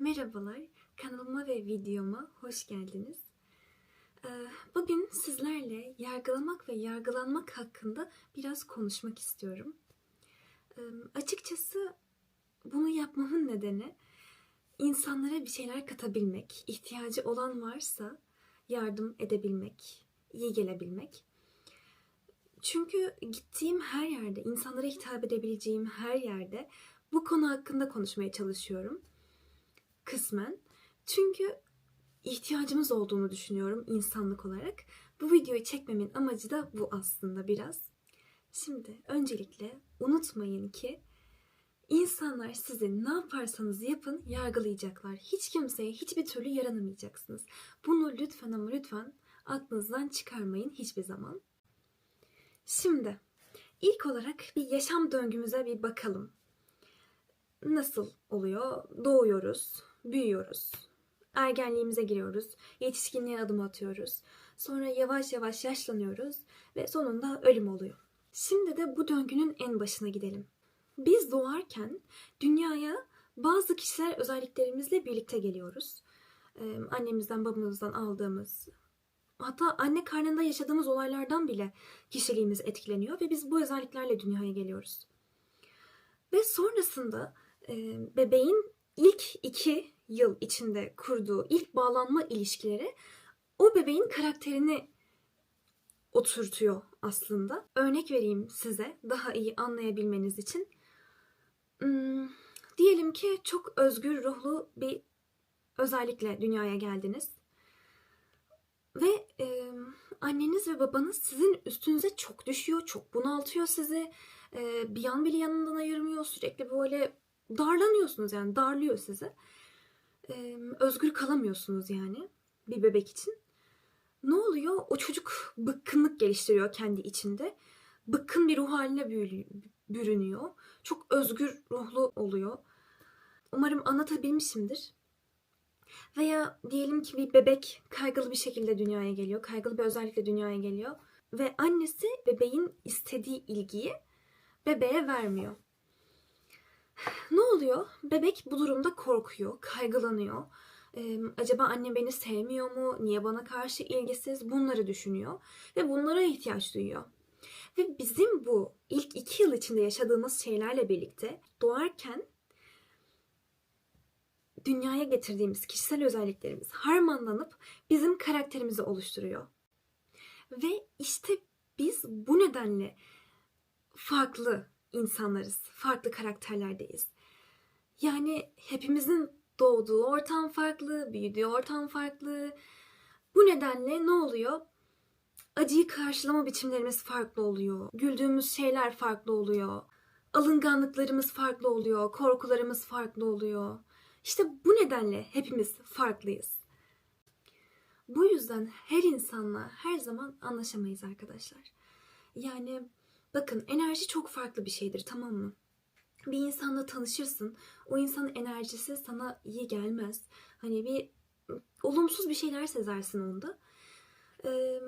Merhabalar, kanalıma ve videoma hoş geldiniz. Ee, Bugün sizlerle yargılamak ve yargılanmak hakkında biraz konuşmak istiyorum. Ee, Açıkçası bunu yapmamın nedeni insanlara bir şeyler katabilmek, ihtiyacı olan varsa yardım edebilmek, iyi gelebilmek. Çünkü gittiğim her yerde, insanlara hitap edebileceğim her yerde bu konu hakkında konuşmaya çalışıyorum kısmen. Çünkü ihtiyacımız olduğunu düşünüyorum insanlık olarak. Bu videoyu çekmemin amacı da bu aslında biraz. Şimdi öncelikle unutmayın ki insanlar sizi ne yaparsanız yapın yargılayacaklar. Hiç kimseye hiçbir türlü yaranamayacaksınız. Bunu lütfen ama lütfen aklınızdan çıkarmayın hiçbir zaman. Şimdi ilk olarak bir yaşam döngümüze bir bakalım. Nasıl oluyor? Doğuyoruz, büyüyoruz. Ergenliğimize giriyoruz. Yetişkinliğe adım atıyoruz. Sonra yavaş yavaş yaşlanıyoruz ve sonunda ölüm oluyor. Şimdi de bu döngünün en başına gidelim. Biz doğarken dünyaya bazı kişisel özelliklerimizle birlikte geliyoruz. Ee, annemizden, babamızdan aldığımız, hatta anne karnında yaşadığımız olaylardan bile kişiliğimiz etkileniyor ve biz bu özelliklerle dünyaya geliyoruz. Ve sonrasında e, bebeğin ilk iki yıl içinde kurduğu ilk bağlanma ilişkileri o bebeğin karakterini oturtuyor aslında. Örnek vereyim size daha iyi anlayabilmeniz için. Hmm, diyelim ki çok özgür ruhlu bir özellikle dünyaya geldiniz. Ve e, anneniz ve babanız sizin üstünüze çok düşüyor, çok bunaltıyor sizi. E, bir yan bile yanından ayırmıyor, sürekli böyle darlanıyorsunuz yani darlıyor sizi. E, özgür kalamıyorsunuz yani bir bebek için. Ne oluyor? O çocuk bıkkınlık geliştiriyor kendi içinde. Bıkkın bir ruh haline bürünüyor. Çok özgür ruhlu oluyor. Umarım anlatabilmişimdir. Veya diyelim ki bir bebek kaygılı bir şekilde dünyaya geliyor. Kaygılı bir özellikle dünyaya geliyor. Ve annesi bebeğin istediği ilgiyi bebeğe vermiyor. Ne oluyor? Bebek bu durumda korkuyor, kaygılanıyor. Ee, acaba annem beni sevmiyor mu? Niye bana karşı ilgisiz? Bunları düşünüyor. Ve bunlara ihtiyaç duyuyor. Ve bizim bu ilk iki yıl içinde yaşadığımız şeylerle birlikte doğarken dünyaya getirdiğimiz kişisel özelliklerimiz harmanlanıp bizim karakterimizi oluşturuyor. Ve işte biz bu nedenle farklı insanlarız, farklı karakterlerdeyiz. Yani hepimizin doğduğu ortam farklı, büyüdüğü ortam farklı. Bu nedenle ne oluyor? Acıyı karşılama biçimlerimiz farklı oluyor. Güldüğümüz şeyler farklı oluyor. Alınganlıklarımız farklı oluyor. Korkularımız farklı oluyor. İşte bu nedenle hepimiz farklıyız. Bu yüzden her insanla her zaman anlaşamayız arkadaşlar. Yani bakın enerji çok farklı bir şeydir tamam mı? Bir insanla tanışırsın. O insanın enerjisi sana iyi gelmez. Hani bir olumsuz bir şeyler sezersin onda. Ee,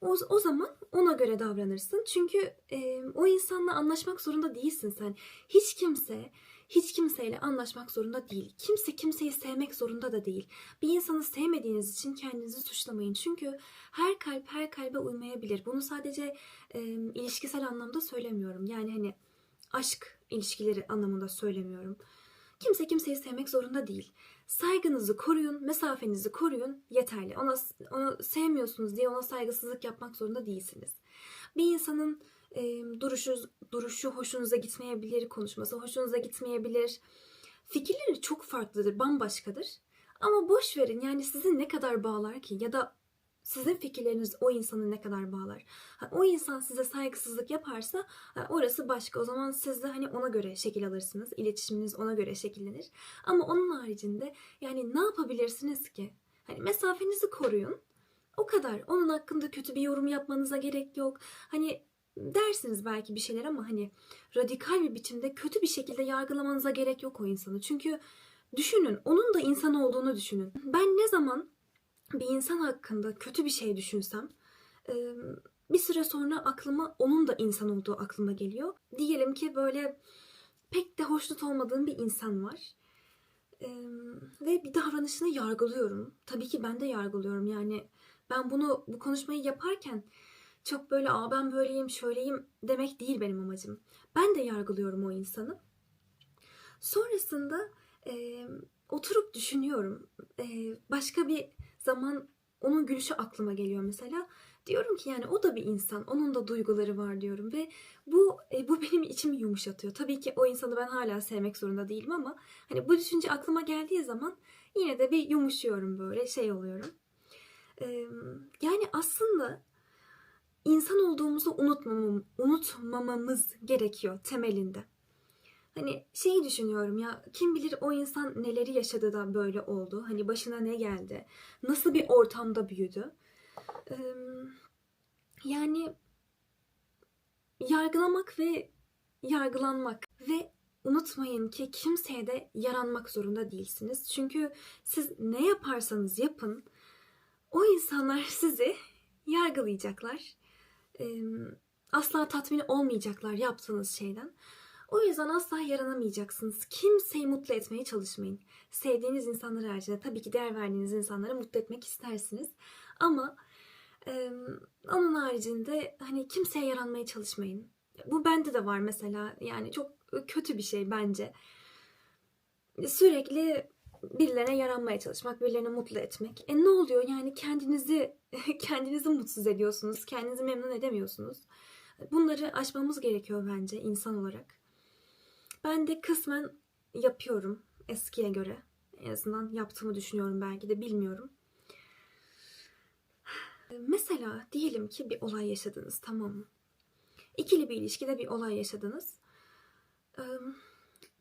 o, o zaman ona göre davranırsın. Çünkü e, o insanla anlaşmak zorunda değilsin sen. Hiç kimse hiç kimseyle anlaşmak zorunda değil. Kimse kimseyi sevmek zorunda da değil. Bir insanı sevmediğiniz için kendinizi suçlamayın. Çünkü her kalp her kalbe uymayabilir. Bunu sadece e, ilişkisel anlamda söylemiyorum. Yani hani aşk ilişkileri anlamında söylemiyorum. Kimse kimseyi sevmek zorunda değil. Saygınızı koruyun, mesafenizi koruyun yeterli. Ona onu sevmiyorsunuz diye ona saygısızlık yapmak zorunda değilsiniz. Bir insanın e, duruşu duruşu hoşunuza gitmeyebilir, konuşması hoşunuza gitmeyebilir. Fikirleri çok farklıdır, bambaşkadır. Ama boş verin yani sizi ne kadar bağlar ki ya da sizin fikirleriniz o insanı ne kadar bağlar. O insan size saygısızlık yaparsa orası başka. O zaman siz de hani ona göre şekil alırsınız. İletişiminiz ona göre şekillenir. Ama onun haricinde yani ne yapabilirsiniz ki? Hani mesafenizi koruyun. O kadar. Onun hakkında kötü bir yorum yapmanıza gerek yok. Hani dersiniz belki bir şeyler ama hani radikal bir biçimde kötü bir şekilde yargılamanıza gerek yok o insanı. Çünkü düşünün onun da insan olduğunu düşünün. Ben ne zaman bir insan hakkında kötü bir şey düşünsem bir süre sonra aklıma onun da insan olduğu aklıma geliyor. Diyelim ki böyle pek de hoşnut olmadığım bir insan var. Ve bir davranışını yargılıyorum. Tabii ki ben de yargılıyorum. Yani ben bunu bu konuşmayı yaparken çok böyle aa ben böyleyim şöyleyim demek değil benim amacım. Ben de yargılıyorum o insanı. Sonrasında e, oturup düşünüyorum. E, başka bir zaman onun gülüşü aklıma geliyor mesela. Diyorum ki yani o da bir insan, onun da duyguları var diyorum ve bu e, bu benim içimi yumuşatıyor. Tabii ki o insanı ben hala sevmek zorunda değilim ama hani bu düşünce aklıma geldiği zaman yine de bir yumuşuyorum böyle şey oluyorum. E, yani aslında insan olduğumuzu unutmamam, unutmamamız gerekiyor temelinde. Hani şeyi düşünüyorum ya kim bilir o insan neleri yaşadı da böyle oldu. Hani başına ne geldi? Nasıl bir ortamda büyüdü? Ee, yani yargılamak ve yargılanmak ve unutmayın ki kimseye de yaranmak zorunda değilsiniz. Çünkü siz ne yaparsanız yapın o insanlar sizi yargılayacaklar. Ee, asla tatmin olmayacaklar yaptığınız şeyden. O yüzden asla yaranamayacaksınız. Kimseyi mutlu etmeye çalışmayın. Sevdiğiniz insanlar haricinde tabii ki değer verdiğiniz insanları mutlu etmek istersiniz. Ama e, onun haricinde hani kimseye yaranmaya çalışmayın. Bu bende de var mesela. Yani çok kötü bir şey bence. Sürekli birilerine yaranmaya çalışmak, birilerini mutlu etmek. E ne oluyor? Yani kendinizi kendinizi mutsuz ediyorsunuz, kendinizi memnun edemiyorsunuz. Bunları aşmamız gerekiyor bence insan olarak. Ben de kısmen yapıyorum eskiye göre. En azından yaptığımı düşünüyorum belki de bilmiyorum. Mesela diyelim ki bir olay yaşadınız tamam mı? İkili bir ilişkide bir olay yaşadınız.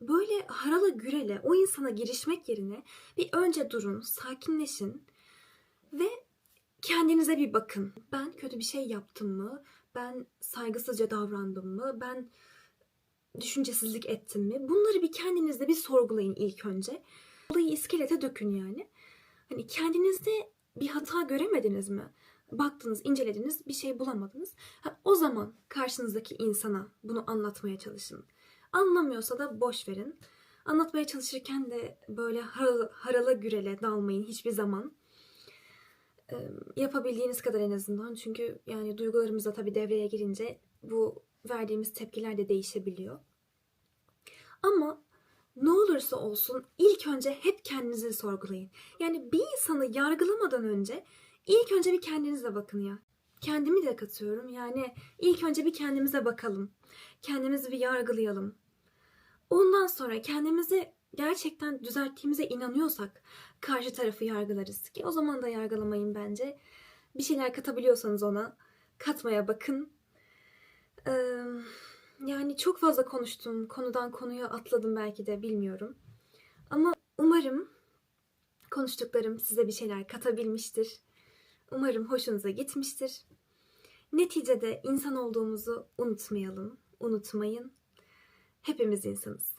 Böyle harala gürele o insana girişmek yerine bir önce durun, sakinleşin ve kendinize bir bakın. Ben kötü bir şey yaptım mı? Ben saygısızca davrandım mı? Ben düşüncesizlik ettim mi? Bunları bir kendinizde bir sorgulayın ilk önce. Olayı iskelete dökün yani. Hani kendinizde bir hata göremediniz mi? Baktınız, incelediniz, bir şey bulamadınız. Ha, o zaman karşınızdaki insana bunu anlatmaya çalışın. Anlamıyorsa da boş verin. Anlatmaya çalışırken de böyle har harala gürele dalmayın hiçbir zaman. Ee, yapabildiğiniz kadar en azından. Çünkü yani duygularımız da tabii devreye girince bu verdiğimiz tepkiler de değişebiliyor. Ama ne olursa olsun ilk önce hep kendinizi sorgulayın. Yani bir insanı yargılamadan önce ilk önce bir kendinize bakın ya. Kendimi de katıyorum. Yani ilk önce bir kendimize bakalım. Kendimizi bir yargılayalım. Ondan sonra kendimizi gerçekten düzelttiğimize inanıyorsak karşı tarafı yargılarız ki o zaman da yargılamayın bence. Bir şeyler katabiliyorsanız ona katmaya bakın. Ee, yani çok fazla konuştum. Konudan konuya atladım belki de bilmiyorum. Ama umarım konuştuklarım size bir şeyler katabilmiştir. Umarım hoşunuza gitmiştir. Neticede insan olduğumuzu unutmayalım, unutmayın. Hepimiz insanız.